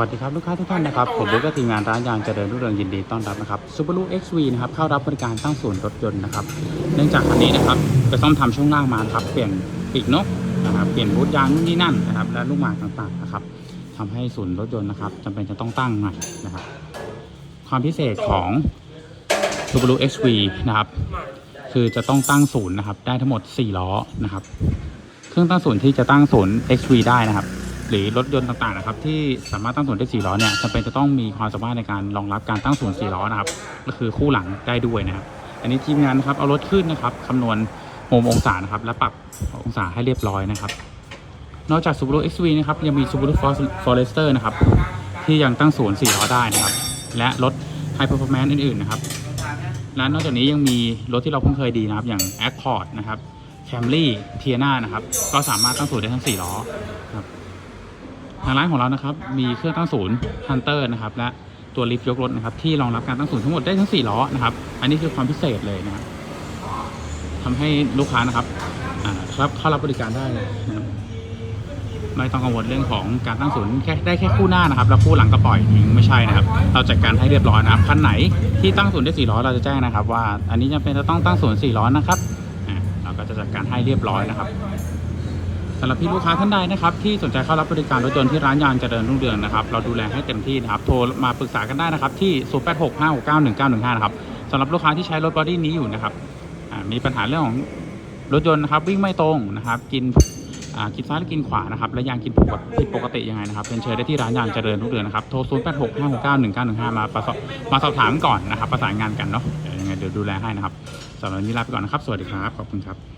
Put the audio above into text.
สวัสดีครับลูกค้าทุกท่านนะครับผมบุ๊กและทีมงานร้านยางเจริญรุ่งเรืองยินดีต้อนรับนะครับ Subaru XV นะครับเข้ารับบริการตั้งศูนย์รถยนต์นะครับเนื่องจากคันนี้นะครับไปซ่อมทำช่วงล่างมาครับเปลี่ยนปีกนกนะครับเปลี่ยนบูทยางนู่นนี่นั่นนะครับและลูกหมากต่างๆนะครับทำให้ศูนย์รถยนต์นะครับจำเป็นจะต้องตั้งใหม่นะครับ ความพิเศษของ Subaru XV นะครับคือจะต้องตั้งศูนย์นะครับได้ทั้งหมด 4 ล้อนะครับเครื่องตั้งศูนย์ที่จะตั้งศูนย์ XV ได้นะครับ หรือรถยนต์ต่างๆนะครับ ที่สามารถตั้งศูนย์ได้4ล้อเนี่ยจำเป็นจะต้องมีความสามารถในการรองรับการตั้งศูนย์4ล้อนะครับก็คือคู่หลังได้ด้วยนะครับ อันนี้ทีมงานนะครับเอารถขึ้นนะครับคำนวณมุมองศานะครับและปรับองศาให้เรียบร้อยนะครับ นอกจาก Subaru XV นะครับยังมี Subaru Forester นะครับที่ยังตั้งศูนย์4ล้อได้นะครับ และรถ High Performance อื่นๆนะครับและนอกจากนี้ยังมีรถที่เราคุ้นเคยดีนะครับ อย่าง Accord นะครับ Camry t i a n a นะครับ ก็สามารถตั้งศูนย์ได้ทั้ง 4 ล้อครับางร้านของเรานะครับมีเครื่องตั้งศูนย์ Hunter นะครับและตัวลิฟต์ยกรถนะครับที่รองรับการตั้งศูนย์ทั้งหมดได้ทั้ง 4 ล้อนะครับอันนี้คือความพิเศษเลยนะครับทำให้ลูกค้านะครับครับเข้ารับบริการได้เลยนะครับไม่ต้องกังวลเรื่องของการตั้งศูนย์แค่ได้แค่คู่หน้านะครับ แล้วคู่หลังก็ปล่อยทิ้งไม่ใช่นะครับ เราจัดการให้เรียบร้อยนะครับคันไหนที่ตั้งศูนย์ได้สี่ล้อเราจะแจ้งนะครับ ว่าอันนี้จำเป็นจะต้องตั้งศูนย์สี่ล้อนะครับอ่าเราก็จะจัดการให้เรียบร้อยนะครับ สำหรับพี่ลูกค้าท่านใดนะครับที่สนใจเข้ารับบริการรถยนต์ที่ร้านยางเจริญรุ่งเรืองนะครับเราดูแลให้เต็มที่นะครับโทรมาปรึกษากันได้นะครับที่ 0865691915 นะครับสำหรับลูกค้าที่ใช้รถบอดี้นี้อยู่นะครับมีปัญหาเรื่องของรถยนต์นะครับวิ่งไม่ตรงนะครับกินอ่ากินซ้ายหรือกินขวานะครับและยางกินปกติผิดปกติยังไงนะครับเป็นเชิญได้ที่ร้านยางเจริญทุกเดือนนะครับโทร 0 8 6 5 6 9 1 9 1 5 มาประสอบมาสอบถามก่อนนะครับประสานงานกันเนาะยวยังไงเดี๋ยวดูแลให้นะครับสำหรับวันนี้ลาไปก่อนนะครับ สวัสดีครับขอบคุณครับ